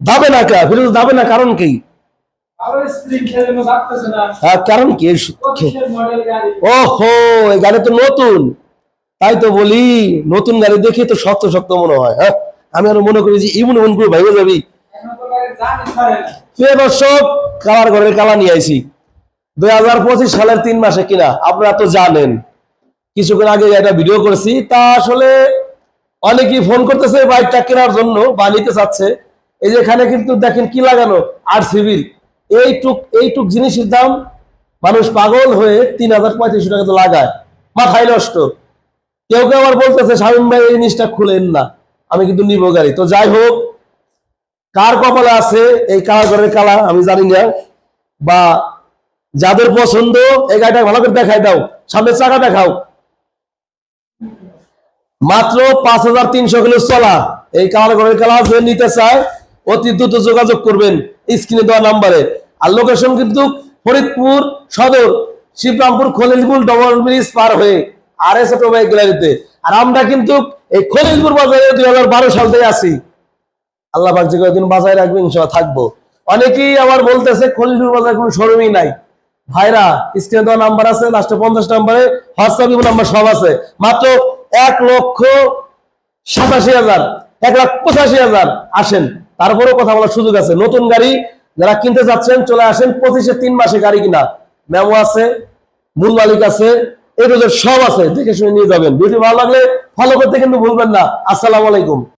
দাবে না কা? ফিরোজ দাবে না কারণ কি? হ্যাঁ, কারণ কি? ওহো এই গাড়ি তো নতুন। তাই তো বলি নতুন গাড়ি দেখে তো শক্ত শক্ত মনে হয় হ্যাঁ? আমি আরও মনে করি যে ইমন ইমন করে ভাইবে যাবি। দর্শক কালার ঘরের কালা নিয়ে আইছি। দুই হাজার পঁচিশ সালের তিন মাসে কিনা আপনারা তো জানেন। কিছুক্ষণ আগে একটা ভিডিও করেছি তা আসলে অনেকেই ফোন করতেছে বাইকটা কেনার জন্য বা নিতে চাচ্ছে। এই যে এখানে কিন্তু দেখেন কি লাগানো আর সিভিল এইটুক এইটুক জিনিসের দাম মানুষ পাগল হয়ে তিন হাজার পঁয়ত্রিশশো টাকা তো লাগায়, মাথায় নষ্ট। কেউ কেউ আবার বলতেছে শামীম ভাই, এই জিনিসটা খুলেন না, আমি কিন্তু নিব গাড়ি। তো যাই হোক, কার কপালে আছে এই কালা ঘরের কালা, আমি জানি না। বা যাদের পছন্দ, এই গাড়িটা ভালো করে দেখাই দাও, সামনের চাকা দেখাও। মাত্র পাঁচ হাজার তিনশো কিলো চলা। এই কালার ঘরের কালা যে নিতে চায়, অতি দ্রুত যোগাযোগ করবেন স্ক্রিনে দেওয়া নাম্বারে। আর লোকেশন কিন্তু ফরিদপুর সদর, শিবরামপুর খলিলপুর ডবল ব্রিজ পার হয়ে আর এস অটোবাইক গ্যালারিতে আর আমরা কিন্তু এই খলিলপুর বাজারে দুই হাজার বারো সাল থেকে আছি। আল্লাহ পাক যে কয়েকদিন বাজায় রাখবে ইনশাল্লাহ থাকব। অনেকেই আবার বলতেছে, খলিলপুর বাজারে কোনো শোরুমই নাই। ভাইরা, স্ক্রিনে দেওয়া নাম্বার আছে লাস্টে পঞ্চাশ নাম্বারে হোয়াটসঅ্যাপ নাম্বার সব আছে। মাত্র এক লক্ষ সাতাশি হাজার, এক লাখ পঁচাশি হাজার আসেন। তারপরেও কথা বলার সুযোগ আছে। নতুন গাড়ি যারা কিনতে যাচ্ছেন, চলে আসেন, পঁচিশে তিন মাসে গাড়ি কিনা। মেমো আছে, মূল মালিক আছে, এই রোজের সব আছে। দেখে শুনে নিয়ে যাবেন। ভিডিও ভালো লাগলে ফলো করতে কিন্তু ভুলবেন না। আসসালামু আলাইকুম।